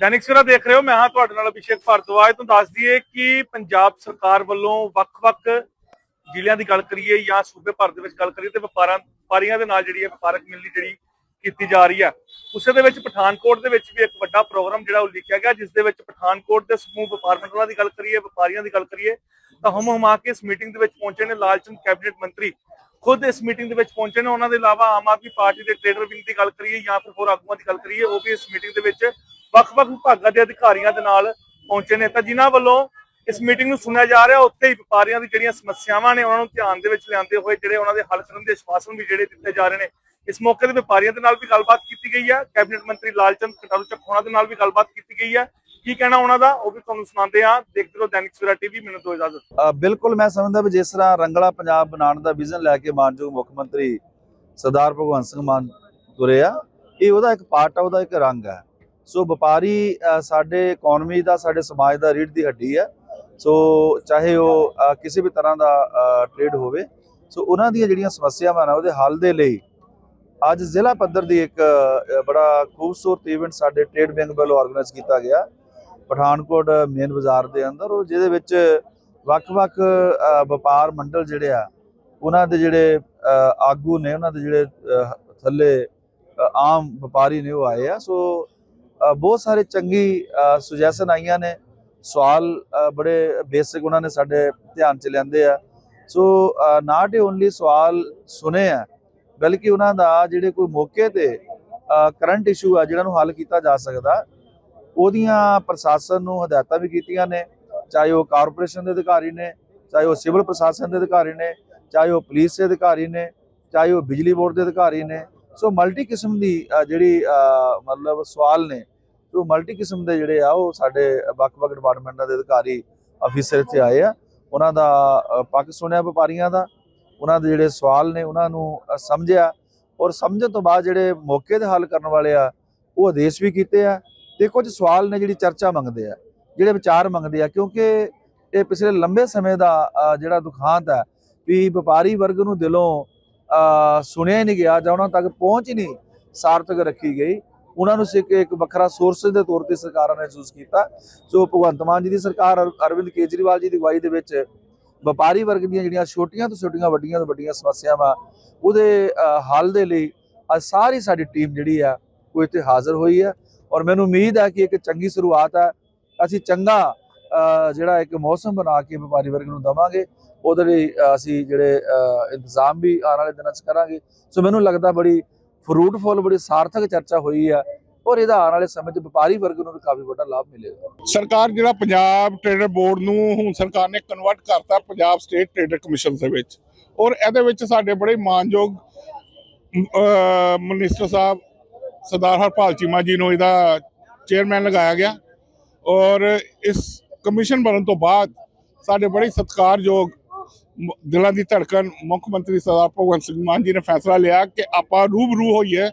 ਦੈਨਿਕ ਸਵੇਰਾ ਦੇਖ ਰਹੇ ਹੋ, ਮੈਂ ਹਾਂ ਤੁਹਾਡੇ ਨਾਲ ਅਭਿਸ਼ੇਕ ਭਾਰਦਵਾਜ। ਤੁਹਾਨੂੰ ਦੱਸ ਦਈਏ ਕਿ ਪੰਜਾਬ ਸਰਕਾਰ ਵੱਲੋਂ ਵੱਖ-ਵੱਖ ਜ਼ਿਲ੍ਹਿਆਂ ਦੀ ਗੱਲ ਕਰੀਏ ਜਾਂ ਸੂਬੇ ਭਰ ਦੇ ਵਿੱਚ ਗੱਲ ਕਰੀਏ ਤੇ ਵਪਾਰਾਂ, ਵਪਾਰੀਆਂ ਦੇ ਨਾਲ ਜਿਹੜੀ ਹੈ ਵਪਾਰਕ ਮਿਲਣੀ ਜਿਹੜੀ ਕੀਤੀ ਜਾ ਰਹੀ ਹੈ। ਉਸੇ ਦੇ ਵਿੱਚ ਪਠਾਨਕੋਟ ਦੇ ਵਿੱਚ ਵੀ ਇੱਕ ਵੱਡਾ ਪ੍ਰੋਗਰਾਮ ਜਿਹੜਾ ਉਹ ਗਿਆ, ਜਿਸ ਦੇ ਵਿੱਚ ਪਠਾਨਕੋਟ ਦੇ ਸਮੂਹ ਵਪਾਰ ਮੰਡਲਾਂ ਦੀ ਗੱਲ ਕਰੀਏ, ਵਪਾਰੀਆਂ ਦੀ ਗੱਲ ਕਰੀਏ, ਤਾਂ ਹਮ ਹਮਾ ਕੇ ਇਸ ਮੀਟਿੰਗ ਦੇ ਵਿੱਚ ਪਹੁੰਚੇ ਨੇ ਲਾਲਚੰਦ ਕੈਬਨਿਟ ਮੰਤਰੀ। ਖੁਦ ਇਸ ਮੀਟਿੰਗ ਦੇ ਵਿੱਚ ਪਹੁੰਚੇ ਨੇ, ਉਹਨਾਂ ਦੇ ਇਲਾਵਾ ਆਮ ਆਦਮੀ ਪਾਰਟੀ ਦੇ ਟ੍ਰੇਡਰ ਵਿੰਗ ਦੀ ਗੱਲ ਕਰੀਏ ਜਾਂ ਫਿਰ ਹੋਰ ਆਗੂਆਂ ਦੀ ਗੱਲ ਕਰੀਏ, ਉਹ ਵੀ ਇਸ ਮੀਟਿੰਗ ਦੇ ਵਿੱਚ ਵੱਖ-ਵੱਖ ਵਿਭਾਗਾਂ ਦੇ ਅਧਿਕਾਰੀਆਂ ਦੇ ਨਾਲ ਪਹੁੰਚੇ ਨੇ। ਤਾਂ ਜਿਨ੍ਹਾਂ ਵੱਲੋਂ ਇਸ ਮੀਟਿੰਗ ਨੂੰ ਸੁਣਿਆ ਜਾ ਰਿਹਾ, ਉੱਥੇ ਹੀ ਵਪਾਰੀਆਂ ਦੀ ਜਿਹੜੀਆਂ ਸਮੱਸਿਆਵਾਂ ਨੇ, ਉਹਨਾਂ ਨੂੰ ਧਿਆਨ ਦੇ ਵਿੱਚ ਲਿਆਉਂਦੇ ਹੋਏ ਜਿਹੜੇ ਉਹਨਾਂ ਦੇ ਹੱਲ ਕਰਨ ਦੇ ਆਸ਼ਵਾਸਨ ਵੀ ਜਿਹੜੇ ਦਿੱਤੇ ਜਾ ਰਹੇ ਨੇ। ਇਸ ਮੌਕੇ ਤੇ ਵਪਾਰੀਆਂ ਦੇ ਨਾਲ ਵੀ ਗੱਲਬਾਤ ਕੀਤੀ ਗਈ ਹੈ। ਕੈਬਨਿਟ ਮੰਤਰੀ ਲਾਲਚੰਦ ਕਟਾਰੂ ਚੱਕੋਣਾ ਦੇ ਨਾਲ ਵੀ ਗੱਲਬਾਤ ਕੀਤੀ ਗਈ ਹੈ। ਕੀ ਕਹਿਣਾ ਉਹਨਾਂ ਦਾ? ਉਹ ਵੀ ਤੁਹਾਨੂੰ ਸੁਣਾਉਂਦੇ ਹਾਂ। ਦੇਖਦੇ ਰਹੋ ਦੈਨਿਕ ਸਵੇਰਾ ਟੀਵੀ, ਮੈਨੂੰ ਦੋ ਇਜਾਜ਼ਤ। ਬਿਲਕੁਲ ਮੈਂ ਸਮਝਦਾ ਵੀ ਜਿਸ ਤਰ੍ਹਾਂ ਰੰਗਲਾ ਪੰਜਾਬ ਬਣਾਉਣ ਦਾ ਵਿਜ਼ਨ ਲੈ ਕੇ ਮਾਨਯੋਗ ਮੁੱਖ ਮੰਤਰੀ ਸਰਦਾਰ ਭਗਵੰਤ ਸਿੰਘ ਮਾਨ ਤੁਰੇ ਆ, ਇਹ ਉਹਦਾ ਇੱਕ ਪਾਰਟ ਆ, ਉਹਦਾ ਇੱਕ ਰੰਗ ਹੈ। ਸੋ ਵਪਾਰੀ ਸਾਡੇ ਇਕਨੋਮੀ ਦਾ, ਸਾਡੇ ਸਮਾਜ ਦਾ ਰੀੜ ਦੀ ਹੱਡੀ ਹੈ। ਸੋ ਚਾਹੇ ਉਹ ਕਿਸੇ ਵੀ ਤਰ੍ਹਾਂ ਦਾ ਟ੍ਰੇਡ ਹੋਵੇ ਸੋ ਉਹਨਾਂ ਦੀਆਂ ਜਿਹੜੀਆਂ ਸਮੱਸਿਆਵਾਂ ਨੇ ਉਹਦੇ ਹੱਲ ਦੇ ਲਈ ਅੱਜ ਜ਼ਿਲ੍ਹਾ ਪੱਧਰ ਦੀ ਇੱਕ ਬੜਾ ਖੂਬਸੂਰਤ ਇਵੈਂਟ ਸਾਡੇ ਟ੍ਰੇਡ ਵਿੰਗ ਵੱਲੋਂ ਆਰਗੇਨਾਈਜ਼ ਕੀਤਾ ਗਿਆ। ਪਠਾਨਕੋਟ ਮੇਨ ਬਾਜ਼ਾਰ ਦੇ ਅੰਦਰ, ਉਹ ਜਿਹਦੇ ਵਿੱਚ ਵੱਖ-ਵੱਖ ਵਪਾਰ ਮੰਡਲ ਜਿਹੜੇ ਆ, ਉਹਨਾਂ ਦੇ ਜਿਹੜੇ ਆਗੂ ਨੇ, ਉਹਨਾਂ ਦੇ ਜਿਹੜੇ ਥੱਲੇ ਆਮ ਵਪਾਰੀ ਨੇ ਉਹ ਆਏ ਆ। ਸੋ ਬਹੁਤ ਸਾਰੇ ਚੰਗੀ ਸੁਜੈਸ਼ਨ ਆਈਆਂ ਨੇ। ਸਵਾਲ ਬੜੇ ਬੇਸਿਕ ਉਹਨਾਂ ਨੇ ਸਾਡੇ ਧਿਆਨ ਚ ਲਿਆਂਦੇ ਆ। ਸੋ ਨਾਟ ਓਨਲੀ ਸਵਾਲ ਸੁਨੇ ਆ, ਬਲਕਿ ਉਹਨਾਂ ਦਾ ਜਿਹੜੇ ਕੋਈ ਮੌਕੇ ਤੇ ਕਰੰਟ ਇਸ਼ੂ ਆ ਜਿਹੜਾ ਨੂੰ ਹੱਲ ਕੀਤਾ ਜਾ ਸਕਦਾ, ਉਹਦੀਆਂ ਪ੍ਰਸ਼ਾਸਨ ਨੂੰ ਹਦਾਇਤਾਂ ਵੀ ਕੀਤੀਆਂ ਨੇ, ਚਾਹੇ ਉਹ ਕਾਰਪੋਰੇਸ਼ਨ ਦੇ ਅਧਿਕਾਰੀ ਨੇ, ਚਾਹੇ ਉਹ ਸਿਵਲ ਪ੍ਰਸ਼ਾਸਨ ਦੇ ਅਧਿਕਾਰੀ ਨੇ, ਚਾਹੇ ਉਹ ਪੁਲਿਸ ਦੇ ਅਧਿਕਾਰੀ ਨੇ, ਚਾਹੇ ਉਹ ਬਿਜਲੀ ਬੋਰਡ ਦੇ ਅਧਿਕਾਰੀ ਨੇ। ਸੋ ਮਲਟੀ ਕਿਸਮ ਦੀ ਜਿਹੜੀ ਮਤਲਬ ਸਵਾਲ ਨੇ ਸੋ ਮਲਟੀ ਕਿਸਮ ਦੇ ਜਿਹੜੇ ਆ ਉਹ ਸਾਡੇ ਵੱਖ-ਵੱਖ ਡਿਪਾਰਟਮੈਂਟਾਂ ਦੇ ਅਧਿਕਾਰੀ ਅਫੀਸਰ ਇੱਥੇ ਆਏ ਆ। ਉਹਨਾਂ ਦਾ ਅ, ਪੱਖ ਸੁਣਿਆ ਵਪਾਰੀਆਂ ਦਾ। ਉਹਨਾਂ ਦੇ ਜਿਹੜੇ ਸਵਾਲ ਨੇ ਉਹਨਾਂ ਨੂੰ ਸਮਝਿਆ। ਔਰ ਸਮਝਣ ਤੋਂ ਬਾਅਦ ਜਿਹੜੇ ਮੌਕੇ ਦੇ ਹੱਲ ਕਰਨ ਵਾਲੇ ਆ ਉਹ ਆਦੇਸ਼ ਵੀ ਕੀਤੇ ਆ ਤੇ ਕੁਝ ਸਵਾਲ ਨੇ ਜਿਹੜੀ ਚਰਚਾ ਮੰਗਦੇ ਆ ਜਿਹੜੇ ਵਿਚਾਰ ਮੰਗਦੇ ਆ। ਕਿਉਂਕਿ ਇਹ ਪਿਛਲੇ ਲੰਬੇ ਸਮੇਂ ਦਾ ਜਿਹੜਾ ਦੁਖਾਂਤ ਹੈ ਵੀ ਵਪਾਰੀ ਵਰਗ ਨੂੰ ਦਿਲੋਂ ਸੁਣਿਆ ਹੀ ਨਹੀਂ ਗਿਆ ਜਾਂ ਉਹਨਾਂ ਤੱਕ ਪਹੁੰਚ ਹੀ ਨਹੀਂ ਸਾਰਥਕ ਰੱਖੀ ਗਈ। ਉਹਨਾਂ ਨੂੰ ਸਿੱਖ ਇੱਕ ਵੱਖਰਾ ਸੋਰਸ ਦੇ ਤੌਰ ਤੇ ਸਰਕਾਰਾਂ ਨੇ ਮਹਿਸੂਸ ਕੀਤਾ। ਸੋ ਭਗਵੰਤ ਮਾਨ ਜੀ ਦੀ ਸਰਕਾਰ ਅਰਵਿੰਦ ਕੇਜਰੀਵਾਲ ਜੀ ਦੀ ਅਗਵਾਈ ਦੇ ਵਿੱਚ ਵਪਾਰੀ ਵਰਗ ਦੀਆਂ ਜਿਹੜੀਆਂ ਛੋਟੀਆਂ ਤੋਂ ਛੋਟੀਆਂ, ਵੱਡੀਆਂ ਤੋਂ ਵੱਡੀਆਂ ਸਮੱਸਿਆਵਾਂ, ਉਹਦੇ ਹੱਲ ਦੇ ਲਈ ਅੱਜ ਸਾਰੀ ਸਾਡੀ ਟੀਮ ਜਿਹੜੀ ਆ, ਉਹ ਇੱਥੇ ਹਾਜ਼ਰ ਹੋਈ ਹੈ ਔਰ ਮੈਨੂੰ ਉਮੀਦ ਹੈ ਕਿ ਇੱਕ ਚੰਗੀ ਸ਼ੁਰੂਆਤ ਹੈ ਅਸੀਂ ਚੰਗਾ ਜਿਹੜਾ ਇੱਕ ਮੌਸਮ ਬਣਾ ਕੇ ਵਪਾਰੀ ਵਰਗ ਨੂੰ ਦਵਾਂਗੇ। ਉਹਦੇ ਲਈ ਅਸੀਂ ਜਿਹੜੇ ਇੰਤਜ਼ਾਮ ਵੀ ਆਉਣ ਵਾਲੇ ਦਿਨਾਂ 'ਚ ਕਰਾਂਗੇ। ਸੋ ਮੈਨੂੰ ਲੱਗਦਾ ਬੜੀ ਫਰੂਟਫੁਲ ਬੜੀ ਸਾਰਥਕ ਚਰਚਾ ਹੋਈ ਹੈ ਔਰ ਇਹਦਾ ਆਉਣ ਵਾਲੇ ਸਮੇਂ 'ਚ ਵਪਾਰੀ ਵਰਗ ਨੂੰ ਵੀ ਕਾਫੀ ਵੱਡਾ ਲਾਭ ਮਿਲੇਗਾ। ਸਰਕਾਰ ਜਿਹੜਾ ਪੰਜਾਬ ਟ੍ਰੇਡਰ ਬੋਰਡ ਨੂੰ ਹੁਣ ਸਰਕਾਰ ਨੇ ਕਨਵਰਟ ਕਰਤਾ ਪੰਜਾਬ ਸਟੇਟ ਟ੍ਰੇਡਰ ਕਮਿਸ਼ਨ ਦੇ ਵਿੱਚ ਔਰ ਇਹਦੇ ਵਿੱਚ ਸਾਡੇ ਬੜੇ ਮਾਨਯੋਗ ਮਿਨਿਸਟਰ ਸਾਹਿਬ ਸਰਦਾਰ ਹਰਪਾਲ ਚੀਮਾ ਜੀ ਨੂੰ ਇਹਦਾ ਚੇਅਰਮੈਨ ਲਗਾਇਆ ਗਿਆ ਔਰ ਇਸ ਕਮਿਸ਼ਨ ਬਣਨ ਤੋਂ ਬਾਅਦ ਸਾਡੇ ਬੜੇ ਸਤਿਕਾਰਯੋਗ ਦਿਲਾਂ ਦੀ ਧੜਕਨ ਮੁੱਖ ਮੰਤਰੀ ਸਰਦਾਰ ਭਗਵੰਤ ਸਿੰਘ ਮਾਨ ਜੀ ਨੇ ਫੈਸਲਾ ਲਿਆ ਕਿ ਆਪਾਂ ਰੂਬਰੂ ਹੋਈਏ,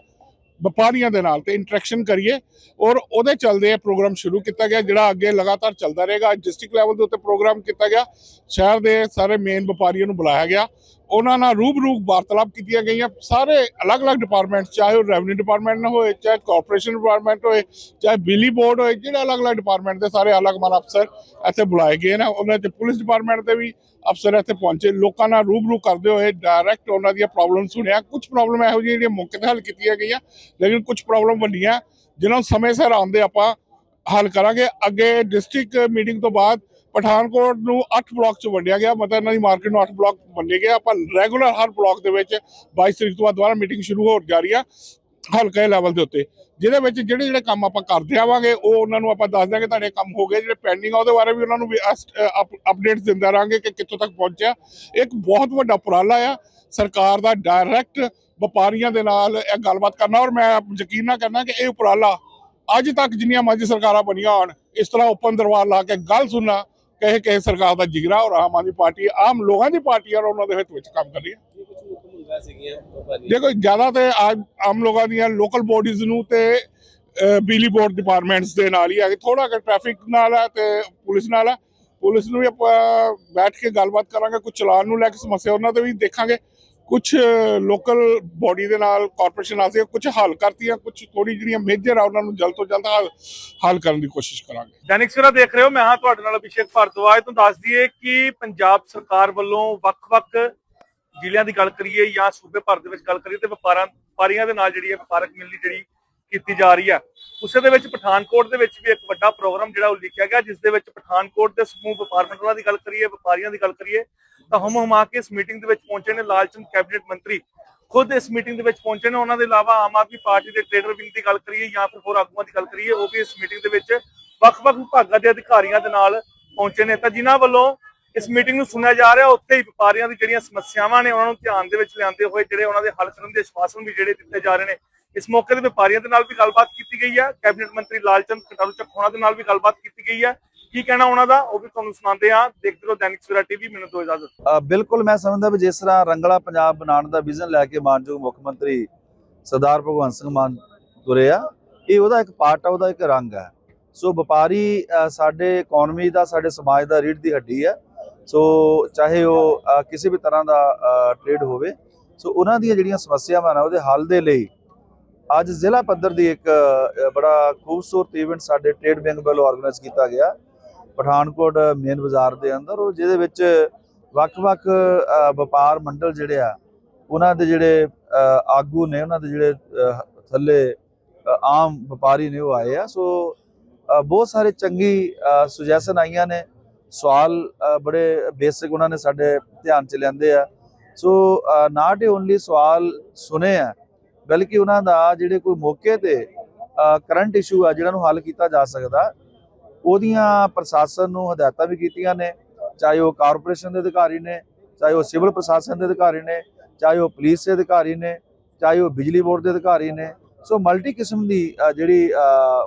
ਵਪਾਰੀਆਂ ਦੇ ਨਾਲ ਤੇ ਇੰਟਰੈਕਸ਼ਨ ਕਰੀਏ ਔਰ ਉਹਦੇ ਚੱਲਦੇ ਇਹ ਪ੍ਰੋਗਰਾਮ ਸ਼ੁਰੂ ਕੀਤਾ ਗਿਆ, ਜਿਹੜਾ ਅੱਗੇ ਲਗਾਤਾਰ ਚੱਲਦਾ ਰਹੇਗਾ। ਡਿਸਟ੍ਰਿਕਟ ਲੈਵਲ ਦੇ ਉੱਤੇ ਪ੍ਰੋਗਰਾਮ ਕੀਤਾ ਗਿਆ। ਸ਼ਹਿਰ ਦੇ ਸਾਰੇ ਮੇਨ ਵਪਾਰੀਆਂ ਨੂੰ ਬੁਲਾਇਆ ਗਿਆ। ਉਹਨਾਂ ਨਾਲ ਰੂਬਰੂ ਵਾਰਤਾਲਾਪ ਕੀਤੀਆਂ ਗਈਆਂ। ਸਾਰੇ ਅਲੱਗ-ਅਲੱਗ ਡਿਪਾਰਟਮੈਂਟ ਚਾਹੇ ਉਹ ਰੈਵਨਿਊ ਡਿਪਾਰਟਮੈਂਟ ਨਾ ਹੋਏ, ਚਾਹੇ ਕਾਰਪੋਰੇਸ਼ਨ ਡਿਪਾਰਟਮੈਂਟ ਹੋਏ, ਚਾਹੇ ਬਿਜਲੀ ਬੋਰਡ ਹੋਏ, ਜਿਹੜੇ ਅਲੱਗ-ਅਲੱਗ ਡਿਪਾਰਟਮੈਂਟ ਦੇ ਸਾਰੇ ਅਲੱਗ ਮਨ ਅਫਸਰ ਇੱਥੇ ਬੁਲਾਏ ਗਏ ਨੇ। ਉਹਨਾਂ ਚ ਪੁਲਿਸ ਡਿਪਾਰਟਮੈਂਟ ਦੇ ਵੀ ਅਫਸਰ ਇੱਥੇ ਪਹੁੰਚੇ। ਲੋਕਾਂ ਨਾਲ ਰੂਬਰੂ ਕਰਦੇ ਹੋਏ ਡਾਇਰੈਕਟ ਉਹਨਾਂ ਦੀਆਂ ਪ੍ਰੋਬਲਮ ਸੁਣਿਆ। ਕੁਝ ਪ੍ਰੋਬਲਮ ਇਹੋ ਜਿਹੀਆਂ ਜਿਹੜੀਆਂ ਮੌਕੇ ਤੇ ਹੱਲ ਕੀਤੀਆਂ ਗਈਆਂ, ਲੇਕਿਨ ਕੁਝ ਪ੍ਰੋਬਲਮ ਵੱਡੀਆਂ ਜਿਨ੍ਹਾਂ ਨੂੰ ਸਮੇਂ ਸਿਰ ਆਉਂਦੇ ਆਪਾਂ ਹੱਲ ਕਰਾਂਗੇ। ਅੱਗੇ ਡਿਸਟ੍ਰਿਕਟ ਮੀਟਿੰਗ ਤੋਂ ਬਾਅਦ ਪਠਾਨਕੋਟ ਨੂੰ 8 ਬਲਾਕ ਚ ਵੰਡਿਆ ਗਿਆ। ਮਤਲਬ ਇਹਨਾਂ ਦੀ ਮਾਰਕੀਟ ਨੂੰ 8 ਬਲਾਕ ਵੰਡੇ ਗਏ। ਆਪਾਂ ਰੈਗੂਲਰ ਹਰ ਬਲਾਕ ਦੇ ਵਿੱਚ 22 ਤਰੀਕ ਤੋਂ ਬਾਅਦ ਦੁਬਾਰਾ ਮੀਟਿੰਗ ਸ਼ੁਰੂ ਹੋ ਜਾ ਰਹੀ ਆ ਹਲਕੇ ਲੈਵਲ ਦੇ ਉੱਤੇ। ਜਿਹਦੇ ਵਿੱਚ ਜਿਹੜੇ ਜਿਹੜੇ ਕੰਮ ਆਪਾਂ ਕਰਦੇ ਆਵਾਂਗੇ, ਉਹ ਉਹਨਾਂ ਨੂੰ ਆਪਾਂ ਦੱਸ ਦਿਆਂਗੇ। ਤੁਹਾਡੇ ਕੰਮ ਹੋ ਗਏ, ਜਿਹੜੇ ਪੈਂਡਿੰਗ ਆ, ਉਹਦੇ ਬਾਰੇ ਵੀ ਉਹਨਾਂ ਨੂੰ ਵੀ ਅਪਡੇਟਸ ਦਿੰਦਾ ਰਹਾਂਗੇ ਕਿ ਕਿੱਥੋਂ ਤੱਕ ਪਹੁੰਚਿਆ। ਇੱਕ ਬਹੁਤ ਵੱਡਾ ਉਪਰਾਲਾ ਆ, ਸਰਕਾਰ ਦਾ ਡਾਇਰੈਕਟ ਵਪਾਰੀਆਂ ਦੇ ਨਾਲ ਇਹ ਗੱਲਬਾਤ ਕਰਨਾ। ਔਰ ਮੈਂ ਯਕੀਨ ਨਾ ਕਰਨਾ ਕਿ ਇਹ ਉਪਰਾਲਾ ਅੱਜ ਤੱਕ ਜਿੰਨੀਆਂ ਮਰਜ਼ੀ ਸਰਕਾਰਾਂ ਬਣੀਆਂ ਹੋਣ, ਇਸ ਤਰ੍ਹਾਂ ਓਪਨ ਦਰਬਾਰ ਲਾ ਕੇ ਗੱਲ ਸੁਣਨਾ ਕਹੇ ਕਹੇ ਸਰਕਾਰ ਦਾ ਜਿਗਰਾ ਔਰ ਆਮ ਆਦਮੀ ਪਾਰਟੀ ਆਮ ਲੋਕਾਂ ਦੀ ਪਾਰਟੀ ਔਰ ਉਹਨਾਂ ਦੇ ਹਿੱਤ ਵਿੱਚ ਕੰਮ ਕਰ ਰਹੀ ਹੈ। ਦੇਖੋ ਜ਼ਿਆਦਾ ਤੇ ਆਮ ਲੋਕਾਂ ਦੀਆਂ ਲੋਕਲ ਬੋਡੀਜ਼ ਨੂੰ ਤੇ ਬਿਜਲੀ ਬੋਰਡ ਡਿਪਾਰਟਮੈਂਟਸ ਦੇ ਨਾਲ ਹੀ ਆ ਕਿ ਥੋੜਾ ਕਿ ਟ੍ਰੈਫਿਕ ਨਾਲ ਹੈ ਤੇ ਪੁਲਿਸ ਨਾਲ ਹੈ ਪੁਲਿਸ ਨੂੰ ਵੀ ਆਪਾਂ ਬੈਠ ਕੇ ਗੱਲਬਾਤ ਕਰਾਂਗੇ ਕੁਝ ਚਲਾਨ ਨੂੰ ਲੈ ਕੇ ਸਮੱਸਿਆ ਉਹਨਾਂ ਤੇ ਵੀ ਦੇਖਾਂਗੇ। ਕੁਝ ਲੋਕਲ ਬੋਡੀ ਦੇ ਨਾਲ ਕਾਰਪੋਰੇਸ਼ਨ ਨਾਲ ਸੀ ਕੁਝ ਹੱਲ ਕਰਤੀਆਂ ਕੁਝ ਥੋੜੀ ਜਿਹੜੀਆਂ ਮੇਜਰ ਆ ਉਹਨਾਂ ਨੂੰ ਜਲਦ ਤੋਂ ਜਲਦ ਹੱਲ ਹੱਲ ਕਰਨ ਦੀ ਕੋਸ਼ਿਸ਼ ਕਰਾਂਗੇ। ਦੈਨਿਕ ਸਵੇਰਾ ਦੇਖ ਰਹੇ ਹੋ, ਮੈਂ ਹਾਂ ਤੁਹਾਡੇ ਨਾਲ ਅਭਿਸ਼ੇਕ ਭਾਰਤਵਾਜ ਤੁਹਾਨੂੰ ਦੱਸ ਦਈਏ ਕਿ ਪੰਜਾਬ ਸਰਕਾਰ ਵੱਲੋਂ ਵੱਖ-ਵੱਖ ਜ਼ਿਲ੍ਹਿਆਂ ਦੀ ਗੱਲ ਕਰੀਏ ਜਾਂ ਸੂਬੇ ਭਰ ਦੇ ਵਿੱਚ ਗੱਲ ਕਰੀਏ ਤੇ ਵਪਾਰਾਂ, ਵਪਾਰੀਆਂ ਦੇ ਨਾਲ ਜਿਹੜੀ ਹੈ ਵਪਾਰਕ ਮਿਲਣੀ ਜਿਹੜੀ ਕੀਤੀ ਜਾ ਰਹੀ ਹੈ। ਉਸੇ ਦੇ ਵਿੱਚ ਪਠਾਨਕੋਟ ਦੇ ਵਿੱਚ ਵੀ ਇੱਕ ਵੱਡਾ ਪ੍ਰੋਗਰਾਮ ਜਿਹੜਾ ਉਹ ਲਿਖਿਆ ਗਿਆ, ਜਿਸ ਦੇ ਵਿੱਚ ਪਠਾਨਕੋਟ ਦੇ ਸਮੂਹ ਵਪਾਰ ਮੰਡਲਾਂ ਦੀ ਗੱਲ ਕਰੀਏ, ਵਪਾਰੀਆਂ ਦੀ ਗੱਲ ਕਰੀਏ ਤਾਂ ਹਮ ਹਮਾ ਕੇ ਇਸ ਮੀਟਿੰਗ ਦੇ ਵਿੱਚ ਪਹੁੰਚੇ ਨੇ ਲਾਲਚੰਦ ਕੈਬਨਿਟ ਮੰਤਰੀ। ਖੁਦ ਇਸ ਮੀਟਿੰਗ ਦੇ ਵਿੱਚ ਪਹੁੰਚੇ ਨੇ, ਉਹਨਾਂ ਦੇ ਇਲਾਵਾ ਆਮ ਆਦਮੀ ਪਾਰਟੀ ਦੇ ਟ੍ਰੇਡਰ ਵਿੰਗ ਦੀ ਗੱਲ ਕਰੀਏ ਜਾਂ ਫਿਰ ਹੋਰ ਆਗੂਆਂ ਦੀ ਗੱਲ ਕਰੀਏ, ਉਹ ਵੀ ਇਸ ਮੀਟਿੰਗ ਦੇ ਵਿੱਚ ਵੱਖ-ਵੱਖ ਵਿਭਾਗਾਂ ਦੇ ਅਧਿਕਾਰੀਆਂ ਦੇ ਨਾਲ ਪਹੁੰਚੇ ਨੇ। ਤਾਂ ਜਿਨ੍ਹਾਂ ਵੱਲੋਂ ਇਸ ਮੀਟਿੰਗ ਨੂੰ ਸੁਣਿਆ ਜਾ ਰਿਹਾ, ਉੱਥੇ ਹੀ ਵਪਾਰੀਆਂ ਦੀ ਜਿਹੜੀਆਂ ਸਮੱਸਿਆਵਾਂ ਨੇ, ਉਹਨਾਂ ਨੂੰ ਧਿਆਨ ਦੇ ਵਿੱਚ ਲਿਆਂਦੇ ਹੋਏ ਜਿਹੜੇ ਉਹਨਾਂ ਦੇ ਹੱਲ ਕਰਨ ਦੇ ਆਸ਼ਵਾਸਨ ਵੀ ਜਿਹੜੇ ਦਿੱਤੇ ਜਾ ਰਹੇ ਨੇ। ਇਸ ਮੌਕੇ ਤੇ ਵਪਾਰੀਆਂ ਦੇ ਨਾਲ ਵੀ ਗੱਲਬਾਤ ਕੀਤੀ ਗਈ ਹੈ। ਕੈਬਨਿਟ ਮੰਤਰੀ ਲਾਲਚੰਦ ਕਟਾਰੂ ਚੱਕੋਣਾ ਦੇ ਨਾਲ ਵੀ ਗੱਲਬਾਤ ਕੀਤੀ ਗਈ ਹੈ। ਕੀ ਕਹਿਣਾ ਉਹਨਾਂ ਦਾ? ਉਹ ਵੀ ਤੁਹਾਨੂੰ ਸੁਣਾਉਂਦੇ ਹਾਂ। ਦੇਖਦੇ ਰਹੋ ਦੈਨਿਕ ਸਵੇਰਾ ਟੀਵੀ, ਮੈਨੂੰ ਦੋ ਇਜਾਜ਼ਤ। ਬਿਲਕੁਲ ਮੈਂ ਸਮਝਦਾ ਵੀ ਜਿਸ ਤਰ੍ਹਾਂ ਰੰਗਲਾ ਪੰਜਾਬ ਬਣਾਉਣ ਦਾ ਵਿਜ਼ਨ ਲੈ ਕੇ ਮਾਨਯੋਗ ਮੁੱਖ ਮੰਤਰੀ ਸਰਦਾਰ ਭਗਵੰਤ ਸਿੰਘ ਮਾਨ ਤੁਰੇ ਆ, ਇਹ ਉਹਦਾ ਇੱਕ ਪਾਰਟ ਆ, ਉਹਦਾ ਇੱਕ ਰੰਗ ਹੈ ਸੋ ਵਪਾਰੀ ਸਾਡੇ ਇਕਨੋਮੀ ਦਾ, ਸਾਡੇ ਸਮਾਜ ਦਾ ਰੀੜ ਦੀ ਹੱਡੀ ਹੈ ਸੋ ਚਾਹੇ ਉਹ ਕਿਸੇ ਵੀ ਤਰ੍ਹਾਂ ਦਾ ਟ੍ਰੇਡ ਹੋਵੇ, ਸੋ ਉਹਨਾਂ ਦੀਆਂ ਜਿਹੜੀਆਂ ਸਮੱਸਿਆਵਾਂ ਨੇ ਉਹਦੇ ਹੱਲ ਦੇ ਲਈ ਅੱਜ ਜ਼ਿਲ੍ਹਾ ਪੱਧਰ ਦੀ ਇੱਕ ਬੜਾ ਖੂਬਸੂਰਤ ਇਵੈਂਟ ਸਾਡੇ ਟ੍ਰੇਡ ਵਿੰਗ ਵੱਲੋਂ ਆਰਗੇਨਾਈਜ਼ ਕੀਤਾ ਗਿਆ। ਪਠਾਨਕੋਟ ਮੇਨ ਬਾਜ਼ਾਰ ਦੇ ਅੰਦਰ, ਉਹ ਜਿਹਦੇ ਵਿੱਚ ਵੱਖ-ਵੱਖ ਵਪਾਰ ਮੰਡਲ ਜਿਹੜੇ ਆ, ਉਹਨਾਂ ਦੇ ਜਿਹੜੇ ਆਗੂ ਨੇ, ਉਹਨਾਂ ਦੇ ਜਿਹੜੇ ਥੱਲੇ ਆਮ ਵਪਾਰੀ ਨੇ ਉਹ ਆਏ ਆ। ਸੋ ਬਹੁਤ ਸਾਰੇ ਚੰਗੀ ਸੁਜੈਸ਼ਨ ਆਈਆਂ ਨੇ। ਸਵਾਲ ਬੜੇ ਬੇਸਿਕ ਉਹਨਾਂ ਨੇ ਸਾਡੇ ਧਿਆਨ ਚ ਲਿਆਂਦੇ ਆ। ਸੋ ਨਾਟ ਓਨਲੀ ਸਵਾਲ ਸੁਨੇ ਆ, ਬਲਕਿ ਉਹਨਾਂ ਦਾ ਜਿਹੜੇ ਕੋਈ ਮੌਕੇ ਤੇ ਕਰੰਟ ਇਸ਼ੂ ਆ ਜਿਹੜਾ ਨੂੰ ਹੱਲ ਕੀਤਾ ਜਾ ਸਕਦਾ ਉਹਦੀਆਂ ਪ੍ਰਸ਼ਾਸਨ ਨੂੰ ਹਦਾਇਤਾਂ ਵੀ ਕੀਤੀਆਂ ਨੇ ਚਾਹੇ ਉਹ ਕਾਰਪੋਰੇਸ਼ਨ ਦੇ ਅਧਿਕਾਰੀ ਨੇ ਚਾਹੇ ਉਹ ਸਿਵਲ ਪ੍ਰਸ਼ਾਸਨ ਦੇ ਅਧਿਕਾਰੀ ਨੇ ਚਾਹੇ ਉਹ ਪੁਲਿਸ ਦੇ ਅਧਿਕਾਰੀ ਨੇ ਚਾਹੇ ਉਹ ਬਿਜਲੀ ਬੋਰਡ ਦੇ ਅਧਿਕਾਰੀ ਨੇ। ਸੋ ਮਲਟੀ ਕਿਸਮ ਦੀ ਜਿਹੜੀ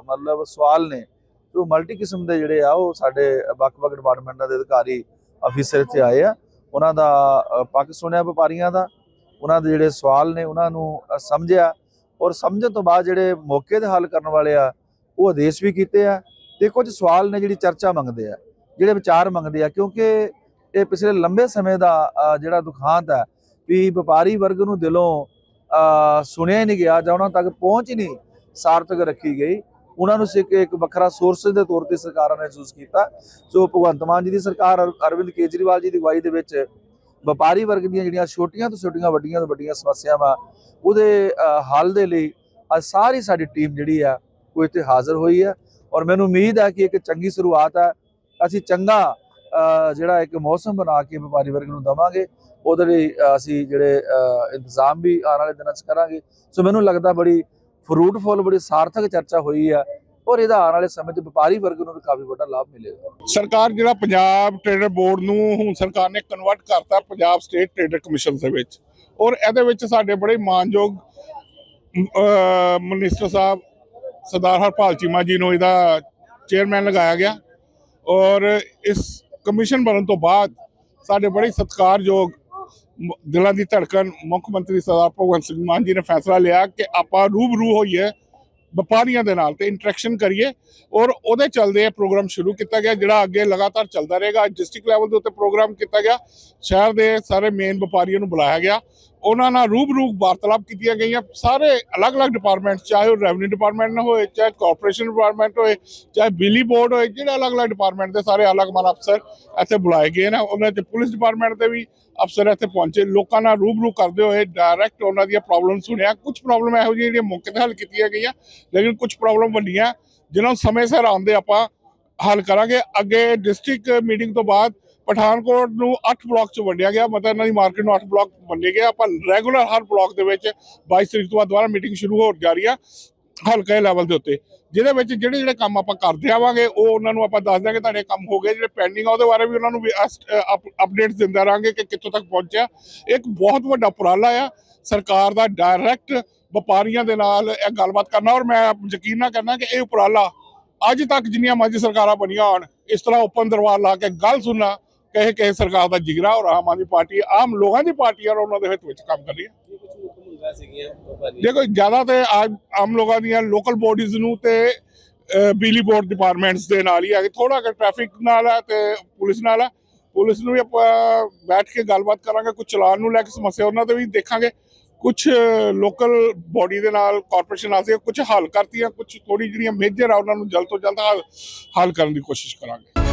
ਮਤਲਬ ਸਵਾਲ ਨੇ ਸੋ ਮਲਟੀ ਕਿਸਮ ਦੇ ਜਿਹੜੇ ਆ ਉਹ ਸਾਡੇ ਵੱਖ-ਵੱਖ ਡਿਪਾਰਟਮੈਂਟਾਂ ਦੇ ਅਧਿਕਾਰੀ ਅਫੀਸਰ ਇੱਥੇ ਆਏ ਆ। ਉਹਨਾਂ ਦਾ ਅ, ਪੱਖ ਸੁਣਿਆ ਵਪਾਰੀਆਂ ਦਾ ਉਹਨਾਂ ਦੇ ਜਿਹੜੇ ਸਵਾਲ ਨੇ ਉਹਨਾਂ ਨੂੰ ਸਮਝਿਆ। ਔਰ ਸਮਝਣ ਤੋਂ ਬਾਅਦ ਜਿਹੜੇ ਮੌਕੇ ਦੇ ਹੱਲ ਕਰਨ ਵਾਲੇ ਆ ਉਹ ਆਦੇਸ਼ ਵੀ ਕੀਤੇ ਆ। ਤੇ ਕੁਝ ਸਵਾਲ ਨੇ ਜਿਹੜੀ ਚਰਚਾ ਮੰਗਦੇ ਆ, ਜਿਹੜੇ ਵਿਚਾਰ ਮੰਗਦੇ ਆ, ਕਿਉਂਕਿ ਇਹ ਪਿਛਲੇ ਲੰਬੇ ਸਮੇਂ ਦਾ ਜਿਹੜਾ ਦੁਖਾਂਤ ਹੈ ਵੀ ਵਪਾਰੀ ਵਰਗ ਨੂੰ ਦਿਲੋਂ ਸੁਣਿਆ ਹੀ ਨਹੀਂ ਗਿਆ ਜਾਂ ਉਹਨਾਂ ਤੱਕ ਪਹੁੰਚ ਹੀ ਨਹੀਂ ਸਾਰਥਕ ਰੱਖੀ ਗਈ। ਉਹਨਾਂ ਨੂੰ ਸਿੱਖ ਇੱਕ ਵੱਖਰਾ ਸੋਰਸ ਦੇ ਤੌਰ ਤੇ ਸਰਕਾਰਾਂ ਨੇ ਮਹਿਸੂਸ ਕੀਤਾ। ਸੋ ਭਗਵੰਤ ਮਾਨ ਜੀ ਦੀ ਸਰਕਾਰ ਅਰਵਿੰਦ ਕੇਜਰੀਵਾਲ ਜੀ ਦੀ ਅਗਵਾਈ ਦੇ ਵਿੱਚ ਵਪਾਰੀ ਵਰਗ ਦੀਆਂ ਜਿਹੜੀਆਂ ਛੋਟੀਆਂ ਤੋਂ ਛੋਟੀਆਂ, ਵੱਡੀਆਂ ਤੋਂ ਵੱਡੀਆਂ ਸਮੱਸਿਆਵਾਂ, ਉਹਦੇ ਹੱਲ ਦੇ ਲਈ ਅੱਜ ਸਾਰੀ ਸਾਡੀ ਟੀਮ ਜਿਹੜੀ ਆ, ਉਹ ਇੱਥੇ ਹਾਜ਼ਰ ਹੋਈ ਹੈ ਔਰ ਮੈਨੂੰ ਉਮੀਦ ਹੈ ਕਿ ਇੱਕ ਚੰਗੀ ਸ਼ੁਰੂਆਤ ਹੈ। ਅਸੀਂ ਚੰਗਾ ਜਿਹੜਾ ਇੱਕ ਮੌਸਮ ਬਣਾ ਕੇ ਵਪਾਰੀ ਵਰਗ ਨੂੰ ਦਵਾਂਗੇ। ਉਹਦੇ ਲਈ ਅਸੀਂ ਜਿਹੜੇ ਇੰਤਜ਼ਾਮ ਵੀ ਆਉਣ ਵਾਲੇ ਦਿਨਾਂ 'ਚ ਕਰਾਂਗੇ। ਸੋ ਮੈਨੂੰ ਲੱਗਦਾ ਬੜੀ ਫਰੂਟਫੁਲ ਬੜੀ ਸਾਰਥਕ ਚਰਚਾ ਹੋਈ ਹੈ ਔਰ ਇਹਦਾ ਆਉਣ ਵਾਲੇ ਸਮੇਂ 'ਚ ਵਪਾਰੀ ਵਰਗ ਨੂੰ ਵੀ ਕਾਫੀ ਵੱਡਾ ਲਾਭ ਮਿਲੇਗਾ। ਸਰਕਾਰ ਜਿਹੜਾ ਪੰਜਾਬ ਟ੍ਰੇਡਰ ਬੋਰਡ ਨੂੰ ਹੁਣ ਸਰਕਾਰ ਨੇ ਕਨਵਰਟ ਕਰਤਾ ਪੰਜਾਬ ਸਟੇਟ ਟ੍ਰੇਡਰ ਕਮਿਸ਼ਨ ਦੇ ਵਿੱਚ। ਔਰ ਇਹਦੇ ਵਿੱਚ ਸਾਡੇ ਬੜੇ ਮਾਨਯੋਗ ਮਿਨਿਸਟਰ ਸਾਹਿਬ ਸਰਦਾਰ ਹਰਪਾਲ ਚੀਮਾ ਜੀ ਨੂੰ ਇਹਦਾ ਚੇਅਰਮੈਨ ਲਗਾਇਆ ਗਿਆ। ਔਰ ਇਸ ਕਮਿਸ਼ਨ ਬਣਨ ਤੋਂ ਬਾਅਦ ਸਾਡੇ ਬੜੇ ਸਤਿਕਾਰਯੋਗ ਦਿਲਾਂ ਦੀ ਧੜਕਣ ਮੁੱਖ ਮੰਤਰੀ ਸਰਦਾਰ ਭਗਵੰਤ ਸਿੰਘ ਮਾਨ ਜੀ ਨੇ ਫੈਸਲਾ ਲਿਆ ਕਿ ਆਪਾਂ ਰੂਬਰੂ ਹੋਈਏ, ਵਪਾਰੀਆਂ ਦੇ ਨਾਲ ਤੇ ਇੰਟਰੈਕਸ਼ਨ ਕਰੀਏ। ਔਰ ਉਹਦੇ ਚੱਲਦੇ ਇਹ ਪ੍ਰੋਗਰਾਮ ਸ਼ੁਰੂ ਕੀਤਾ ਗਿਆ, ਜਿਹੜਾ ਅੱਗੇ ਲਗਾਤਾਰ ਚੱਲਦਾ ਰਹੇਗਾ। ਡਿਸਟ੍ਰਿਕਟ ਲੈਵਲ ਦੇ ਉੱਤੇ ਪ੍ਰੋਗਰਾਮ ਕੀਤਾ ਗਿਆ। ਸ਼ਹਿਰ ਦੇ ਸਾਰੇ ਮੇਨ ਵਪਾਰੀਆਂ ਨੂੰ ਬੁਲਾਇਆ ਗਿਆ। ਉਹਨਾਂ ਨਾਲ ਰੂਬਰੂ ਵਾਰਤਾਲਾਪ ਕੀਤੀਆਂ ਗਈਆਂ। ਸਾਰੇ ਅਲੱਗ-ਅਲੱਗ ਡਿਪਾਰਟਮੈਂਟ ਚਾਹੇ ਉਹ ਰੈਵਨਿਊ ਡਿਪਾਰਟਮੈਂਟ ਨਾ ਹੋਏ, ਚਾਹੇ ਕਾਰਪੋਰੇਸ਼ਨ ਡਿਪਾਰਟਮੈਂਟ ਹੋਏ, ਚਾਹੇ ਬਿਜਲੀ ਬੋਰਡ ਹੋਏ, ਜਿਹੜੇ ਅਲੱਗ-ਅਲੱਗ ਡਿਪਾਰਟਮੈਂਟ ਦੇ ਸਾਰੇ ਅਲੱਗ ਮਨ ਅਫਸਰ ਇੱਥੇ ਬੁਲਾਏ ਗਏ ਨੇ। ਉਹਨਾਂ ਚ ਪੁਲਿਸ ਡਿਪਾਰਟਮੈਂਟ ਦੇ ਵੀ ਅਫਸਰ ਇੱਥੇ ਪਹੁੰਚੇ। ਲੋਕਾਂ ਨਾਲ ਰੂਬਰੂ ਕਰਦੇ ਹੋਏ ਡਾਇਰੈਕਟ ਉਹਨਾਂ ਦੀਆਂ ਪ੍ਰੋਬਲਮ ਸੁਣਿਆ। ਕੁਝ ਪ੍ਰੋਬਲਮ ਇਹੋ ਜਿਹੀਆਂ ਜਿਹੜੀਆਂ ਮੌਕੇ ਤੇ ਹੱਲ ਕੀਤੀਆਂ ਗਈਆਂ, ਲੇਕਿਨ ਕੁਝ ਪ੍ਰੋਬਲਮ ਵੱਡੀਆਂ ਜਿਨ੍ਹਾਂ ਨੂੰ ਸਮੇਂ ਸਿਰ ਆਉਂਦੇ ਆਪਾਂ ਹੱਲ ਕਰਾਂਗੇ। ਅੱਗੇ ਡਿਸਟ੍ਰਿਕਟ ਮੀਟਿੰਗ ਤੋਂ ਬਾਅਦ ਪਠਾਨਕੋਟ ਨੂੰ 8 ਬਲਾਕ ਚ ਵੰਡਿਆ ਗਿਆ। ਮਤਲਬ ਇਹਨਾਂ ਦੀ ਮਾਰਕੀਟ ਨੂੰ 8 ਬਲਾਕ ਵੰਡੇ ਗਏ। ਆਪਾਂ ਰੈਗੂਲਰ ਹਰ ਬਲਾਕ ਦੇ ਵਿੱਚ 22 ਤਰੀਕ ਤੋਂ ਬਾਅਦ ਦੁਬਾਰਾ ਮੀਟਿੰਗ ਸ਼ੁਰੂ ਹੋ ਜਾ ਰਹੀ ਆ ਹਲਕੇ ਲੈਵਲ ਦੇ ਉੱਤੇ। ਜਿਹਦੇ ਵਿੱਚ ਜਿਹੜੇ ਜਿਹੜੇ ਕੰਮ ਆਪਾਂ ਕਰਦੇ ਆਵਾਂਗੇ, ਉਹ ਉਹਨਾਂ ਨੂੰ ਆਪਾਂ ਦੱਸ ਦਿਆਂਗੇ। ਤੁਹਾਡੇ ਕੰਮ ਹੋ ਗਏ, ਜਿਹੜੇ ਪੈਂਡਿੰਗ ਆ, ਉਹਦੇ ਬਾਰੇ ਵੀ ਉਹਨਾਂ ਨੂੰ ਵੀ ਅਪਡੇਟਸ ਦਿੰਦਾ ਰਹਾਂਗੇ ਕਿ ਕਿੱਥੋਂ ਤੱਕ ਪਹੁੰਚਿਆ। ਇੱਕ ਬਹੁਤ ਵੱਡਾ ਉਪਰਾਲਾ ਆ, ਸਰਕਾਰ ਦਾ ਡਾਇਰੈਕਟ ਵਪਾਰੀਆਂ ਦੇ ਨਾਲ ਇਹ ਗੱਲਬਾਤ ਕਰਨਾ। ਔਰ ਮੈਂ ਯਕੀਨ ਨਾ ਕਰਨਾ ਕਿ ਇਹ ਉਪਰਾਲਾ ਅੱਜ ਤੱਕ ਜਿੰਨੀਆਂ ਮਰਜ਼ੀ ਸਰਕਾਰਾਂ ਬਣੀਆਂ ਹੋਣ, ਇਸ ਤਰ੍ਹਾਂ ਓਪਨ ਦਰਬਾਰ ਲਾ ਕੇ ਗੱਲ ਸੁਣਨਾ ਕਹੇ ਕਹੇ ਸਰਕਾਰ ਦਾ ਜਿਗਰਾ ਔਰ ਆਮ ਆਦਮੀ ਪਾਰਟੀ ਆਮ ਲੋਕਾਂ ਦੀ ਪਾਰਟੀ ਆ ਔਰ ਉਹਨਾਂ ਦੇ ਹਿੱਤ ਵਿੱਚ ਕੰਮ ਕਰ ਰਹੀ ਹੈ। ਦੇਖੋ ਜ਼ਿਆਦਾ ਤੇ ਆਮ ਲੋਕਾਂ ਦੀਆਂ ਲੋਕਲ ਬੋਡੀਜ਼ ਨੂੰ ਤੇ ਬਿਜਲੀ ਬੋਰਡ ਡਿਪਾਰਟਮੈਂਟਸ ਦੇ ਨਾਲ ਹੀ ਆ ਕਿ ਥੋੜਾ ਕਿ ਟ੍ਰੈਫਿਕ ਨਾਲ ਹੈ ਤੇ ਪੁਲਿਸ ਨਾਲ ਹੈ ਪੁਲਿਸ ਨੂੰ ਵੀ ਆਪਾਂ ਬੈਠ ਕੇ ਗੱਲਬਾਤ ਕਰਾਂਗੇ ਕੁਝ ਚਲਾਨ ਨੂੰ ਲੈ ਕੇ ਸਮੱਸਿਆ ਉਹਨਾਂ ਤੇ ਵੀ ਦੇਖਾਂਗੇ। ਕੁਝ ਲੋਕਲ ਬੋਡੀ ਦੇ ਨਾਲ ਕਾਰਪੋਰੇਸ਼ਨ ਨਾਲ ਸੀ ਕੁਝ ਹੱਲ ਕਰਤੀਆਂ ਕੁਝ ਥੋੜੀ ਜਿਹੜੀਆਂ ਮੇਜਰ ਆ ਉਹਨਾਂ ਨੂੰ ਜਲਦ ਤੋਂ ਜਲਦ ਹੱਲ ਕਰਨ ਦੀ ਕੋਸ਼ਿਸ਼ ਕਰਾਂਗੇ।